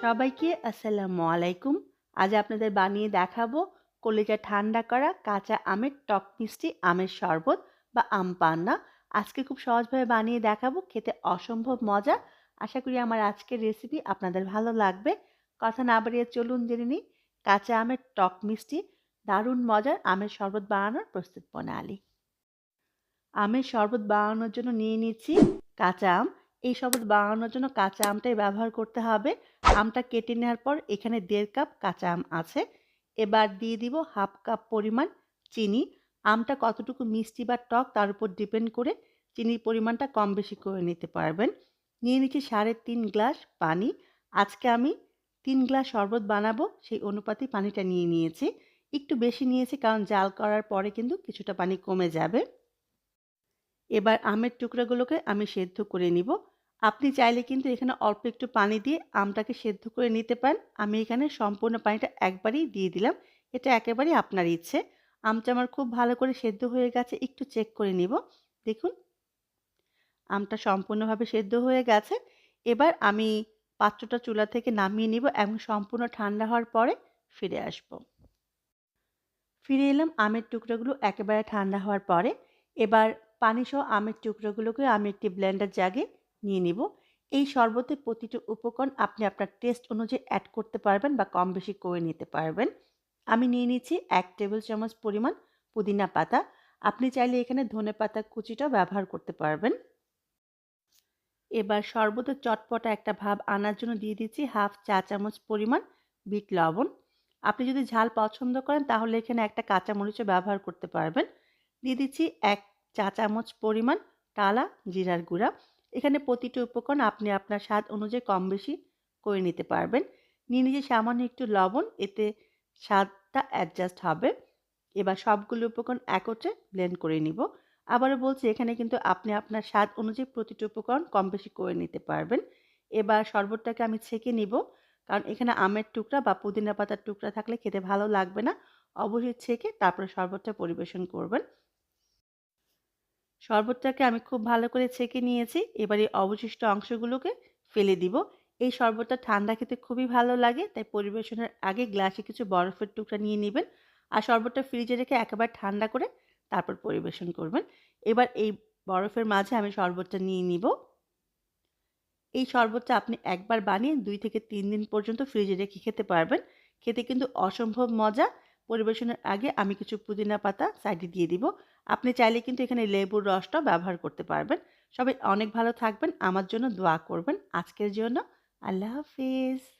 সবাইকে আসসালামু আলাইকুম। আজ আপনাদের বানিয়ে দেখাবো কলেজা ঠান্ডা করা কাঁচা আমের টক মিষ্টি আমের শরবত বা আম পান্না। আজকে খুব সহজভাবে বানিয়ে দেখাবো, খেতে অসম্ভব মজা। আশা করি আমার আজকের রেসিপি আপনাদের ভালো লাগবে। কথা না বাড়িয়ে চলুন জেনে নিই। কাঁচা আমের টক মিষ্টি, দারুণ মজার আমের শরবত বানানোর প্রস্তুত প্রণালী। আমের শরবত বানানোর জন্য নিয়ে নিচ্ছি কাঁচা আম। এই শরবত বানানোর জন্য কাঁচা আমটাই ব্যবহার করতে হবে। আমটা কেটে নেওয়ার পর এখানে দেড় কাপ কাঁচা আম আছে। এবার দিয়ে দিব হাফ কাপ পরিমাণ চিনি। আমটা কতটুকু মিষ্টি বা টক তার উপর ডিপেন্ড করে চিনির পরিমাণটা কম বেশি করে নিতে পারবেন। নিয়ে নিচ্ছি সাড়ে তিন গ্লাস পানি। আজকে আমি তিন গ্লাস শরবত বানাবো, সেই অনুপাতে পানিটা নিয়ে নিয়েছি। একটু বেশি নিয়েছি কারণ জাল করার পরে কিন্তু কিছুটা পানি কমে যাবে। এবার আমের টুকরাগুলোকে আমি সেদ্ধ করে নিব। আপনি চাইলে কিন্তু এখানে অল্প একটু পানি দিয়ে আমটাকে সেদ্ধ করে নিতে পারেন। আমি এখানে সম্পূর্ণ পানিটা একবারেই দিয়ে দিলাম। এটা একেবারেই আপনার ইচ্ছে। আমটা আমার খুব ভালো করে সেদ্ধ হয়ে গেছে, একটু চেক করে নিব। দেখুন। আমটা সম্পূর্ণভাবে সেদ্ধ হয়ে গেছে। এবার আমি পাত্রটা চুলা থেকে নামিয়ে নিব এবং সম্পূর্ণ ঠান্ডা হওয়ার পরে ফিরে আসব। ফিরে এলাম আমের টুকরোগুলো একেবারে ঠান্ডা হওয়ার পরে। এবার পানিসহ আমের টুকরোগুলোকে আমি একটি ব্লেন্ডার জাগে নিয়ে নিব। এই শরবতে প্রতিটি উপকরণ আপনি আপনার টেস্ট অনুযায়ী অ্যাড করতে পারবেন বা কম বেশি করে নিতে পারবেন। আমি নিয়ে নিচ্ছি এক টেবিল চামচ পরিমাণ পুদিনা পাতা। আপনি চাইলে এখানে ধনে পাতা কুচিটাও ব্যবহার করতে পারবেন। এবার শরবতের চটপটা একটা ভাব আনার জন্য দিয়ে দিচ্ছি হাফ চা চামচ পরিমাণ বিট লবণ। আপনি যদি ঝাল পছন্দ করেন তাহলে এখানে একটা কাঁচামরিচও ব্যবহার করতে পারবেন। দিয়ে দিচ্ছি এক চা চামচ পরিমাণ টালা, জিরার গুঁড়া। এখানে প্রতিটি উপকরণ আপনি আপনার স্বাদ অনুযায়ী কম বেশি করে নিতে পারবেন। নিয়ে নিজে সামান্য একটু লবণ, এতে স্বাদটা অ্যাডজাস্ট হবে। এবার সবগুলো উপকরণ একত্রে ব্লেন্ড করে নিব। আবারও বলছি, এখানে কিন্তু আপনি আপনার স্বাদ অনুযায়ী প্রতিটি উপকরণ কম বেশি করে নিতে পারবেন। এবার শরবতটাকে আমি ছেঁকে নিব, কারণ এখানে আমের টুকরা বা পুদিনা পাতার টুকরা থাকলে খেতে ভালো লাগবে না। অবশ্যই ছেঁকে তারপরে শরবতটা পরিবেশন করবেন। শরবতটাকে আমি খুব ভালো করে ছেঁকে নিয়েছি। এবার অবশিষ্ট অংশগুলোকে ফেলে দিব। এই শরবতটা ঠান্ডা খেতে খুবই ভালো লাগে, তাই পরিবেশনের আগে গ্লাসে কিছু বরফের টুকরা নিয়ে নেবেন আর শরবতটা ফ্রিজে রেখে একেবারে ঠান্ডা করে তারপর পরিবেশন করবেন। এবার এই বরফের মাঝে আমি শরবতটা নিয়ে নিব। এই শরবতটা আপনি একবার বানিয়ে দুই থেকে তিন দিন পর্যন্ত ফ্রিজে রেখে খেতে পারবেন। খেতে কিন্তু অসম্ভব মজা পরিবেশনের আগে আমি কিছু পুদিনা পাতা সাইডে দিয়ে দিব। আপনি চাইলে কিন্তু এখানে লেবুর রসটাও ব্যবহার করতে পারবেন। সবাই অনেক ভালো থাকবেন। আমার জন্য দোয়া করবেন। আজকের জন্য আল্লাহ হাফিজ।